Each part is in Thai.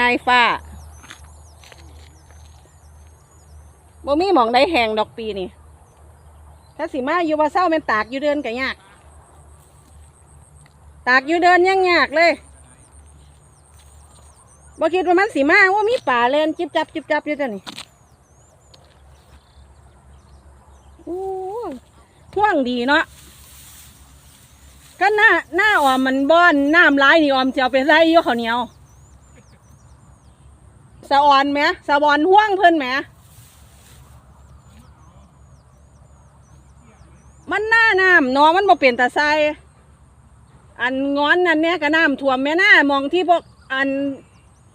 นายฟ้าบ่มีหมองได้แหงดอกปีนี่ถ้าสิมาอยู่ว่าเศร้าเป็นตากอยู่เดินก็ยาก ตากอยู่เดินยังยากเลยบ่คิดว่ามันสิมาว่ามีป่าเลนจิบจับจิบจับอยู่จ้ะนี่โอ้ท่วงดีเนาะก็หน้าหน้าออมมันบ้อนน้ำร้ายนี่ออมจะเอาไปใส่อยู่ข้าวเหนียว สะออนไหมสะบอนห่วงเพิ่นไหมมันหน้าน้ำเนาะมันบ่เปลี่ยนตาใสอันงอนนั่นเนี่ยก็น้ำท่วมแม่น้ามองที่พวกอัน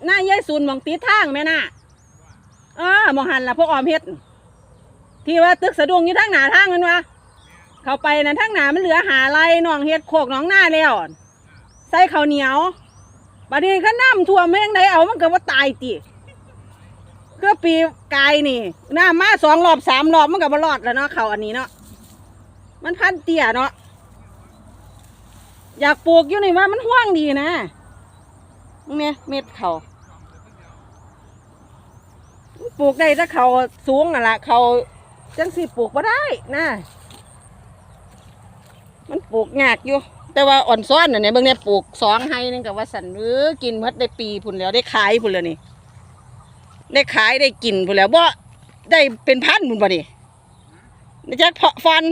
หน้าเย้ยศูนมองติดทางแม่น้าเออมองหันละพวกออมเฮ็ดที่ว่าตึกสะดุ้งอยู่ทางหนาทางนั่นวะเข้าไปนั่นทางหน้ามันเหลือหาไรน้องเฮ็ดโคกน้องหน้าแล้วใส่ข้าวเหนียวบัดนี้ก็น้ำท่วมแม่งไดเอามันก็ว่าตายติ ก็ปีกายนี่หน้ำมาสองรอบสามรอบมันก็บ่รอดแล้วเนาะเขาอันนี้เนาะมันพันเตี้ยเนาะอยากปลูกอยู่นี่ว่ามันห่วงดีนะเนี่ยเม็ดเขาปลูกได้ถ้าเขาสูงน่ะละเขาจังสิปลูกมาได้นะมันปลูกยากอยู่ แต่ว่าอ่อนซ้อนน่ะเนี่ยเบิ่งเนี่ยปลูกสองให้นึงกับว่าสันเออกินหมดได้ปีพุ่นแล้วได้ขายพุ่นแล้วนี่ ได้ขายได้กินพุ่นแล้วบ่ได้เป็นพันพุ่นบ่นี่ได้จักเพาะฟัน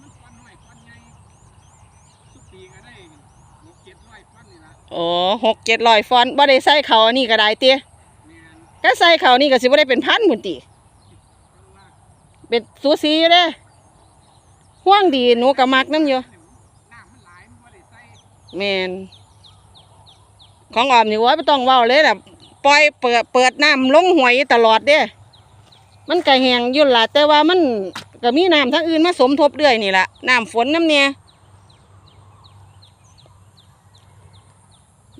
มันฟันน้อยฟันใหญ่ทุกปีก็ได้หกเจ็ดร้อยฟันนี่ละโอ้หกเจ็ดร้อยฟอนบ่ได้ใส่เขาอันนี้ก็ได้เตี้ยก็ใส่เขานี่ก็สิบ่ได้เป็นพันหมุนติจังว่าเป็นสูสีเด้ห่วงดีหนูก็มักน้ำอยู่น้ำมันหลายมันบ่ได้ใส่แมนของออมนี่ว่าไม่ต้องเว้าเลยล่ะ ปล่อยเปิดเปิดน้ำลงหวยตลอดเด้ มันก็แห้งยู่นละแต่ว่ามันก็มีน้ำทั้งอื่นมาสมทบเรื่อยนี่ละน้ำฝนน้ำเนี่ย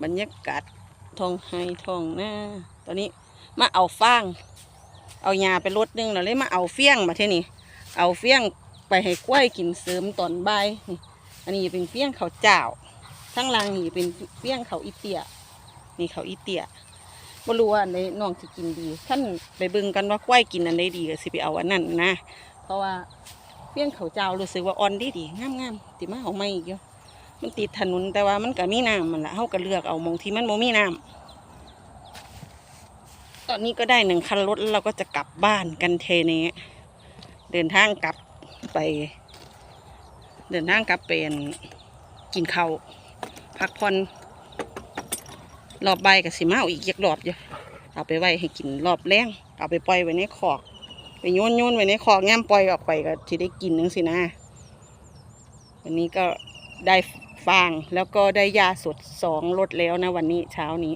บรรยากาศทองไฮทองหน้าตอนนี้มาเอาฟาง เอายาไปรดนึงแล้วเลยมาเอาเฟี้ยงมาที่นี่ เอาเฟี้ยงไปให้กล้วยกินเสริมตอนบ่ายอันนี้เป็นเฟี้ยงเขาเจ้าทั้งล่างนี่เป็นเฟี้ยงเขาอีเตียนี่เขาอีเตีย บ่รู้ว่าอันใดน้องสิกินดีท่านไปเบิ่งกันว่ากล้วยกินอันใดดีก็สิไปเอาอันนั้นนะ เพราะว่าเฟี้ยงเขาเจ้ารู้สึกว่าอ่อนดีดีงามงามๆติมาเอาไม่อีกอยู่มันติดถนนแต่ว่ามันก็มีน้ำมันละเฮาก็เลือกเอาหมองที่มันบ่มีน้ำตอนนี้ก็ได้หนึ่งคันรถแล้วเราก็จะกลับบ้านกันเทนี้เดินทางกลับไป เดินทางกลับเป็นกินข้าวพักผ่อน รอบใบกับสีมาเอาอีกยักรอบอยู่เอาไปไว้ให้กินรอบแรงเอาไปปล่อยไว้ในคอกไปโยนโยนไว้ในคอกย่ำปล่อยออกไปก็ที่ได้กินนึงสินะวันนี้ก็ได้ฟางแล้วก็ได้ยาสดสองรสแล้วนะวันนี้เช้านี้